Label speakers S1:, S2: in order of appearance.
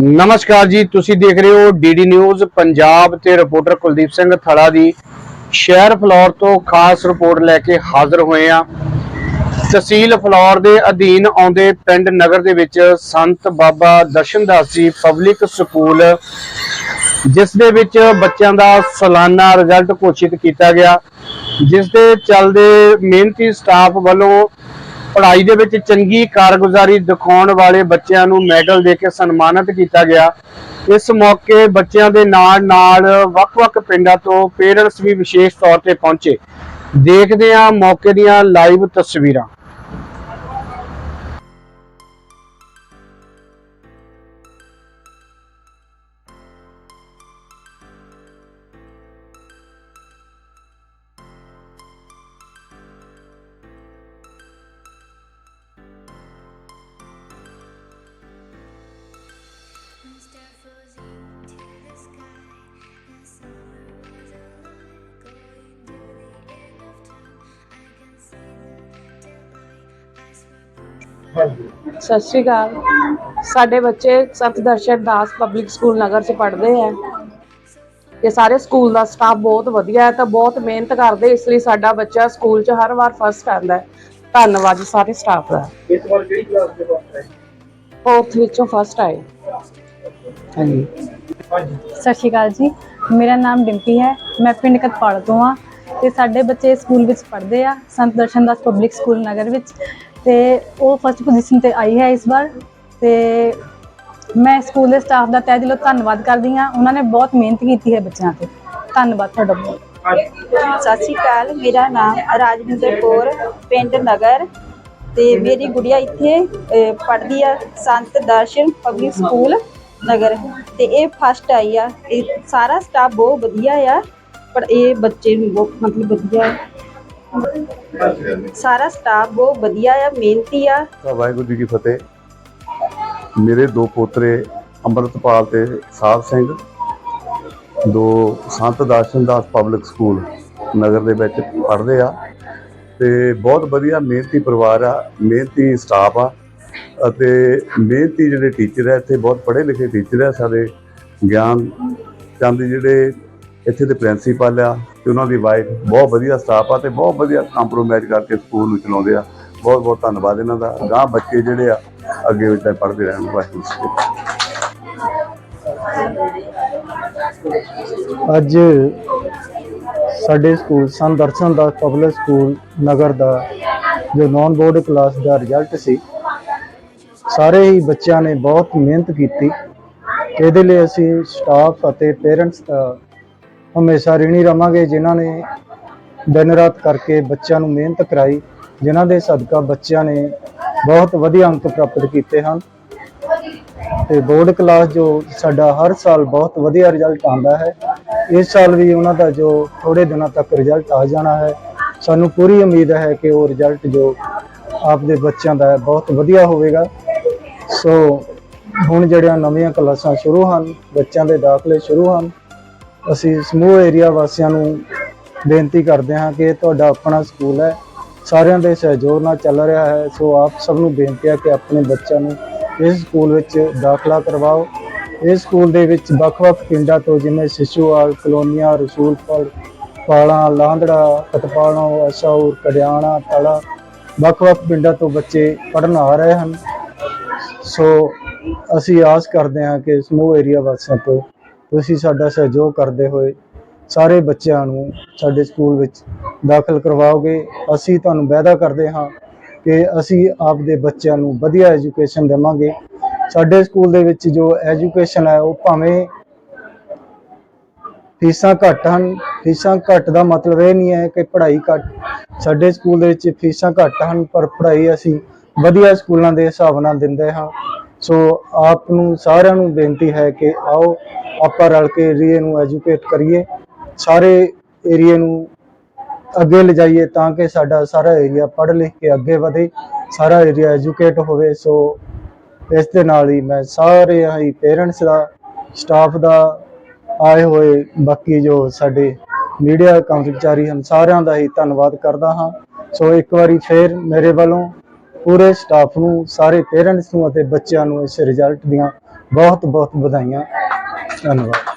S1: ਨਮਸਕਾਰ ਜੀ, ਤੁਸੀਂ ਦੇਖ ਰਹੇ ਹੋ ਡੀਡੀ ਨਿਊਜ਼ ਪੰਜਾਬ ਤੇ ਰਿਪੋਰਟਰ ਕੁਲਦੀਪ ਸਿੰਘ ਥੜਾ ਦੀ। ਸ਼ਹਿਰ ਫਲੌਰ ਤੋਂ ਖਾਸ ਰਿਪੋਰਟ ਲੈ ਕੇ ਹਾਜ਼ਰ ਹੋਏ ਆ ਤਹਿਸੀਲ ਫਲੌਰ ਦੇ ਅਧੀਨ ਆਉਂਦੇ ਪਿੰਡ ਨਗਰ ਦੇ ਵਿੱਚ ਸੰਤ ਬਾਬਾ ਦਰਸ਼ਨਦਾਸ ਜੀ ਪਬਲਿਕ ਸਕੂਲ, ਜਿਸ ਦੇ ਵਿੱਚ ਬੱਚਿਆਂ ਦਾ ਸਾਲਾਨਾ ਰਿਜ਼ਲਟ ਘੋਸ਼ਿਤ ਕੀਤਾ ਗਿਆ। ਜਿਸ ਦੇ ਚੱਲਦੇ ਮਿਹਨਤੀ ਸਟਾਫ ਵੱਲੋਂ ਪੜ੍ਹਾਈ ਦੇ ਵਿੱਚ ਚੰਗੀ ਕਾਰਗੁਜ਼ਾਰੀ ਦਿਖਾਉਣ ਵਾਲੇ ਬੱਚਿਆਂ ਨੂੰ ਮੈਡਲ ਦੇ ਕੇ ਸਨਮਾਨਿਤ ਕੀਤਾ ਗਿਆ। ਇਸ ਮੌਕੇ ਬੱਚਿਆਂ ਦੇ ਨਾਲ ਨਾਲ ਵੱਖ-ਵੱਖ ਪਿੰਡਾਂ ਤੋਂ ਪੇਰੈਂਟਸ ਵੀ ਵਿਸ਼ੇਸ਼ ਤੌਰ ਤੇ ਪਹੁੰਚੇ। ਦੇਖਦੇ ਹਾਂ ਮੌਕੇ ਦੀਆਂ ਲਾਈਵ ਤਸਵੀਰਾਂ।
S2: ਸਤਿ ਸ਼੍ਰੀ ਅਕਾਲ। ਸਾਡੇ ਬੱਚੇ ਸਤ ਦਰਸ਼ਨ ਦਾਸ ਪਬਲਿਕ ਸਕੂਲ ਨਗਰ 'ਚ ਪੜ੍ਹਦੇ ਹੈ ਇਹ ਸਾਰੇ ਸਕੂਲ ਦਾ ਸਟਾਫ ਬਹੁਤ ਵਧੀਆ ਹੈ ਤਾਂ ਬਹੁਤ ਮਿਹਨਤ ਕਰਦੇ ਇਸ ਲਈ ਸਾਡਾ ਬੱਚਾ ਸਕੂਲ 'ਚ ਹਰ ਵਾਰ ਫਸਟ ਆਉਂਦਾ ਹੈ। ਧੰਨਵਾਦ ਜੀ ਸਾਰੇ ਸਟਾਫ ਦਾ।
S1: ਇਸ ਵਾਰ ਕਿਹੜੀ ਕਲਾਸ ਦੇ ਪਾਸ ਹੈ
S2: ਫੋਰਥ ਵਿੱਚੋਂ ਫਸਟ ਆਏ। ਹਾਂਜੀ।
S3: ਸਤਿ ਸ਼੍ਰੀ ਅਕਾਲ ਜੀ। ਮੇਰਾ ਨਾਮ ਡਿੰਪੀ ਹੈ। ਮੈਂ ਪਿੰਡ ਕਤਪਾਲ ਤੋਂ ਆ ਤੇ ਸਾਡੇ ਬੱਚੇ ਸਕੂਲ ਵਿੱਚ ਪੜ੍ਹਦੇ ਆ ਸੰਤ ਦਰਸ਼ਨ ਦਾਸ ਪਬਲਿਕ ਸਕੂਲ ਨਗਰ ਵਿੱਚ। ਤੇ ਉਹ ਫਸਟ ਪੋਜੀਸ਼ਨ ਤੇ ਆਈ ਹੈ ਇਸ ਵਾਰ ਤੇ ਮੈਂ ਸਕੂਲ ਦੇ ਸਟਾਫ ਦਾ ਤਹਿ ਦਿਲੋਂ ਧੰਨਵਾਦ ਕਰਦੀ ਹਾਂ। ਉਹਨਾਂ ਨੇ ਬਹੁਤ ਮਿਹਨਤ ਕੀਤੀ ਹੈ ਬੱਚਿਆਂ ਤੇ। ਧੰਨਵਾਦ ਤੁਹਾਡਾ ਬਹੁਤ।
S4: ਸਤਿ ਸ਼੍ਰੀ ਅਕਾਲ, ਮੇਰਾ ਨਾਮ ਰਾਜਵਿੰਦਰ ਕੌਰ, ਪਿੰਡ ਨਗਰ ਤੇ ਮੇਰੀ ਗੁੜੀਆ ਇੱਥੇ ਪੜ੍ਹਦੀ ਆ ਸੰਤ ਦਰਸ਼ਨ ਪਬਲਿਕ ਸਕੂਲ ਨਗਰ ਤੇ ਇਹ ਫਸਟ ਆਈ ਆ। ਇਹ ਸਾਰਾ ਸਟਾਫ ਬਹੁਤ ਵਧੀਆ ਆ, ਪਰ ਇਹ ਬੱਚੇ ਨੂੰ ਬਹੁਤ ਮਤਲਬ ਵਧੀਆ ਸਾਰਾ ਸਟਾਫ ਬਹੁਤ ਵਧੀਆ ਆ, ਮਿਹਨਤੀ ਆ।
S5: ਵਾਹਿਗੁਰੂ ਜੀ ਕੀ ਫਤਿਹ। ਮੇਰੇ ਦੋ ਪੋਤਰੇ ਅੰਮ੍ਰਿਤਪਾਲ ਤੇ ਸਾਹਿਬ ਸਿੰਘ, ਦੋ ਸੰਤ ਦਰਸ਼ਨ ਦਾਸ ਪਬਲਿਕ ਸਕੂਲ ਨਗਰ ਦੇ ਵਿੱਚ ਪੜ੍ਹਦੇ ਆ ਤੇ ਬਹੁਤ ਵਧੀਆ ਮਿਹਨਤੀ ਪਰਿਵਾਰ ਆ, ਮਿਹਨਤੀ ਸਟਾਫ ਆ ਅਤੇ ਮਿਹਨਤੀ ਜਿਹੜੇ ਟੀਚਰ ਆ, ਇੱਥੇ ਬਹੁਤ ਪੜ੍ਹੇ ਲਿਖੇ ਟੀਚਰ ਆ ਸਾਡੇ ਗਿਆਨ ਚੰਦ ਜਿਹੜੇ ਇੱਥੇ ਦੇ ਪ੍ਰਿੰਸੀਪਲ ਆ ਤੇ ਉਹਨਾਂ ਦੀ ਵਾਈਫ ਬਹੁਤ ਵਧੀਆ ਸਟਾਫ ਆ ਤੇ ਬਹੁਤ ਵਧੀਆ ਕੰਪਰੋਮਾਈਜ਼ ਕਰਕੇ ਸਕੂਲ ਨੂੰ ਚਲਾਉਂਦੇ ਆ। ਬਹੁਤ ਬਹੁਤ ਧੰਨਵਾਦ ਇਹਨਾਂ ਦਾ। ਗਾਂ ਬੱਚੇ ਜਿਹੜੇ ਆ, ਅੱਗੇ ਵਿੱਚ ਪੜ੍ਹਦੇ ਰਹਿਣ। ਵਾਹਿਗੁਰੂ
S6: ਅੱਜ ਸਾਡੇ ਸਕੂਲ ਸੰਤ ਦਾ ਪਬਲਿਕ ਸਕੂਲ ਨਗਰ ਦਾ ਜੋ ਨੌਨ ਬੋਰਡ ਕਲਾਸ ਦਾ ਰਿਜ਼ਲਟ ਸੀ, ਸਾਰੇ ਹੀ ਬੱਚਿਆਂ ਨੇ ਬਹੁਤ ਮਿਹਨਤ ਕੀਤੀ। ਇਹਦੇ ਲਈ ਅਸੀਂ ਸਟਾਫ ਅਤੇ ਪੇਰੈਂਟਸ ਦਾ ਹਮੇਸ਼ਾ ਰਿਣੀ ਰਵਾਂਗੇ, ਜਿਨ੍ਹਾਂ ਨੇ ਦਿਨ ਰਾਤ ਕਰਕੇ ਬੱਚਿਆਂ ਨੂੰ ਮਿਹਨਤ ਕਰਾਈ, ਜਿਨ੍ਹਾਂ ਦੇ ਸਦਕਾ ਬੱਚਿਆਂ ਨੇ ਬਹੁਤ ਵਧੀਆ ਅੰਕ ਪ੍ਰਾਪਤ ਕੀਤੇ ਹਨ। ਤੇ ਬੋਰਡ ਕਲਾਸ ਜੋ ਸਾਡਾ ਹਰ ਸਾਲ ਬਹੁਤ ਵਧੀਆ ਰਿਜ਼ਲਟ ਆਉਂਦਾ ਹੈ, ਇਸ ਸਾਲ ਵੀ ਉਹਨਾਂ ਦਾ ਜੋ ਥੋੜੇ ਦਿਨਾਂ ਤੱਕ ਰਿਜ਼ਲਟ ਆ ਜਾਣਾ ਹੈ। ਸਾਨੂੰ ਪੂਰੀ ਉਮੀਦ ਹੈ ਕਿ ਉਹ ਰਿਜ਼ਲਟ ਜੋ ਆਪਦੇ ਬੱਚਿਆਂ ਦਾ ਹੈ ਬਹੁਤ ਵਧੀਆ ਹੋਵੇਗਾ। ਸੋ ਹੁਣ ਜਿਹੜੀਆਂ ਨਵੀਆਂ ਕਲਾਸਾਂ ਸ਼ੁਰੂ ਹਨ, ਬੱਚਿਆਂ ਦੇ ਦਾਖਲੇ ਸ਼ੁਰੂ ਹਨ ਅਸੀਂ ਸਮੂਹ ਏਰੀਆ ਵਾਸੀਆਂ ਨੂੰ ਬੇਨਤੀ ਕਰਦੇ ਹਾਂ ਕਿ ਇਹ ਤੁਹਾਡਾ ਆਪਣਾ ਸਕੂਲ ਹੈ। ਸਾਰਿਆਂ ਦੇ ਸਹਿਯੋਗ ਨਾਲ ਚੱਲ ਰਿਹਾ ਹੈ। ਸੋ ਆਪ ਸਭ ਨੂੰ ਬੇਨਤੀ ਹੈ ਕਿ ਆਪਣੇ ਬੱਚਿਆਂ ਨੂੰ ਇਸ ਸਕੂਲ ਵਿੱਚ ਦਾਖਲਾ ਕਰਵਾਓ। ਇਸ ਸਕੂਲ ਦੇ ਵਿੱਚ ਵੱਖ-ਵੱਖ ਪਿੰਡਾਂ ਤੋਂ ਜਿਵੇਂ ਸਿਸ਼ੂਵਾਲ, ਕਲੋਨੀਆਂ, ਰਸੂਲਪੁਰ, ਪਾਲਾ ਲਾਂਦੜਾ ਕਤਪਾਲੋਂ ਅਸ਼ੌਰ ਕੜਿਆਣਾ, ਤਲਾ, ਵੱਖ-ਵੱਖ ਪਿੰਡਾਂ ਤੋਂ ਬੱਚੇ ਪੜ੍ਹਨ ਆ ਰਹੇ ਹਨ। ਸੋ ਅਸੀਂ ਆਸ ਕਰਦੇ ਹਾਂ ਕਿ ਸਮੂਹ ਏਰੀਆ ਵਾਸੀਆਂ ਤੋਂ ਤੁਸੀਂ ਸਾਡਾ ਸਹਿਯੋਗ ਕਰਦੇ ਹੋਏ ਸਾਰੇ ਬੱਚਿਆਂ ਨੂੰ ਸਾਡੇ ਸਕੂਲ ਵਿੱਚ ਦਾਖਲ ਕਰਵਾਓਗੇ। ਅਸੀਂ ਤੁਹਾਨੂੰ ਵਾਅਦਾ ਕਰਦੇ ਹਾਂ ਕਿ ਅਸੀਂ ਆਪਦੇ ਬੱਚਿਆਂ ਨੂੰ ਵਧੀਆ ਐਜੂਕੇਸ਼ਨ ਦੇਵਾਂਗੇ। ਸਾਡੇ ਸਕੂਲ ਦੇ ਵਿੱਚ ਜੋ ਐਜੂਕੇਸ਼ਨ ਹੈ, ਉਹ ਭਾਵੇਂ ਫੀਸਾਂ ਘੱਟ ਹਨ, ਫੀਸਾਂ ਘੱਟ ਦਾ ਮਤਲਬ ਇਹ ਨਹੀਂ ਹੈ ਕਿ ਪੜ੍ਹਾਈ ਘੱਟ, ਸਾਡੇ ਸਕੂਲ ਦੇ ਵਿੱਚ ਫੀਸਾਂ ਘੱਟ ਹਨ, ਪਰ ਪੜ੍ਹਾਈ ਅਸੀਂ ਵਧੀਆ ਸਕੂਲਾਂ ਦੇ ਹਿਸਾਬ ਨਾਲ ਦਿੰਦੇ ਹਾਂ। ਸੋ ਆਪ ਨੂੰ ਸਾਰਿਆਂ ਨੂੰ ਬੇਨਤੀ ਹੈ ਕਿ ਆਓ ਆਪਾਂ ਰਲ ਕੇ ਏਰੀਏ ਨੂੰ ਐਜੂਕੇਟ ਕਰੀਏ, ਸਾਰੇ ਏਰੀਏ ਨੂੰ ਅੱਗੇ ਲਿਜਾਈਏ ਤਾਂ ਕਿ ਸਾਡਾ ਸਾਰਾ ਏਰੀਆ ਪੜ੍ਹ ਲਿਖ ਕੇ ਅੱਗੇ ਵਧੇ, ਸਾਰਾ ਏਰੀਆ ਐਜੂਕੇਟ ਹੋਵੇ। ਸੋ ਇਸ ਦੇ ਨਾਲ ਹੀ ਮੈਂ ਸਾਰੇ ਹੀ ਪੇਰੈਂਟਸ ਦਾ ਸਟਾਫ ਦਾ ਆਏ ਹੋਏ ਬਾਕੀ ਜੋ ਸਾਡੇ ਮੀਡੀਆ ਕਰਮਚਾਰੀ ਹਨ, ਸਾਰਿਆਂ ਦਾ ਹੀ ਧੰਨਵਾਦ ਕਰਦਾ ਹਾਂ। ਸੋ ਇੱਕ ਵਾਰੀ ਫੇਰ ਮੇਰੇ ਵੱਲੋਂ ਪੂਰੇ ਸਟਾਫ ਨੂੰ, ਸਾਰੇ ਪੇਰੈਂਟਸ ਨੂੰ ਅਤੇ ਬੱਚਿਆਂ ਨੂੰ ਇਸ ਰਿਜ਼ਲਟ ਦੀਆਂ ਬਹੁਤ ਬਹੁਤ ਵਧਾਈਆਂ। ਧੰਨਵਾਦ